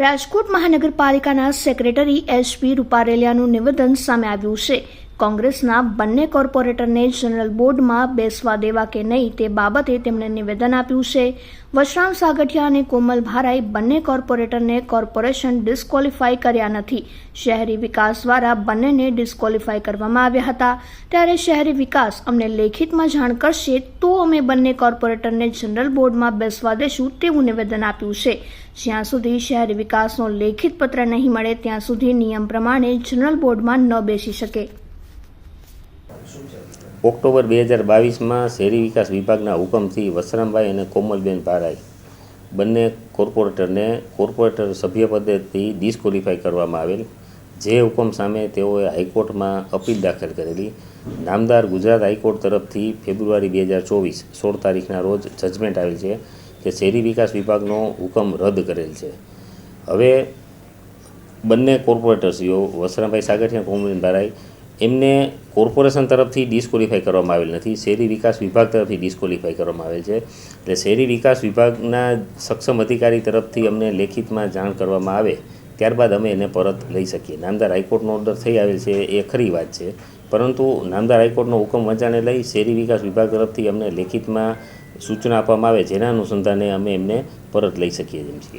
રાજકોટ મહાનગરપાલિકાના secretary SP રૂપારેલિયાનું નિવેદન સામે આવ્યું છે. કોંગ્રેસના બંને કોર્પોરેટરને જનરલ બોર્ડમાં બેસવા દેવા કે નહીં તે બાબતે તેમણે નિવેદન આપ્યું છે. વશરામ સાગઠિયા અને કોમલ ભારાએ બંને કોર્પોરેટરને કોર્પોરેશન ડિસ્કવોલિફાય કર્યા નથી. શહેરી વિકાસ દ્વારા બંનેને ડિસ્કવોલિફાય કરવામાં આવ્યા હતા. ત્યારે શહેરી વિકાસ અમને લેખિતમાં જાણ કરશે તો અમે બંને કોર્પોરેટરને જનરલ બોર્ડમાં બેસવા દેશું તેવું નિવેદન આપ્યું છે. જ્યાં સુધી શહેરી વિકાસનો લેખિત પત્ર નહીં મળે ત્યાં સુધી નિયમ પ્રમાણે જનરલ બોર્ડમાં ન બેસી શકે. ઓક્ટોબર બે હજાર બાવીસમાં શહેરી વિકાસ વિભાગના હુકમથી વસરામભાઈ અને કોમલબેન ભારાઈ બંને કોર્પોરેટરને કોર્પોરેટર સભ્યપદેથી ડિસ્કોલિફાય કરવામાં આવેલ. જે હુકમ સામે તેઓએ હાઈકોર્ટમાં અપીલ દાખલ કરેલી. નામદાર ગુજરાત હાઈકોર્ટ તરફથી ફેબ્રુઆરી બે હજાર ચોવીસ, સોળ તારીખના રોજ જજમેન્ટ આવેલ છે કે શહેરી વિકાસ વિભાગનો હુકમ રદ કરેલ છે. હવે બંને કોર્પોરેટરશ્રીઓ વસરામભાઈ સાગઠિયા, કોમલબેન ભારાઈ એમને કોર્પોરેશન તરફથી ડિસ્કોલિફાય કરવામાં આવેલ નથી. શહેરી વિકાસ વિભાગ તરફથી ડિસ્કોલિફાય કરવામાં આવેલ છે. એટલે શહેરી વિકાસ વિભાગના સક્ષમ અધિકારી તરફથી અમને લેખિતમાં જાણ કરવામાં આવે, ત્યારબાદ અમે એને પરત લઈ શકીએ. નામદાર હાઈકોર્ટનો ઓર્ડર થઈ આવેલ છે એ ખરી વાત છે. પરંતુ નામદાર હાઈકોર્ટનો હુકમ વંચાને લઈ શહેરી વિકાસ વિભાગ તરફથી અમને લેખિતમાં સૂચના આપવામાં આવે, જેના અનુસંધાને અમે એમને પરત લઈ શકીએ જેમ છીએ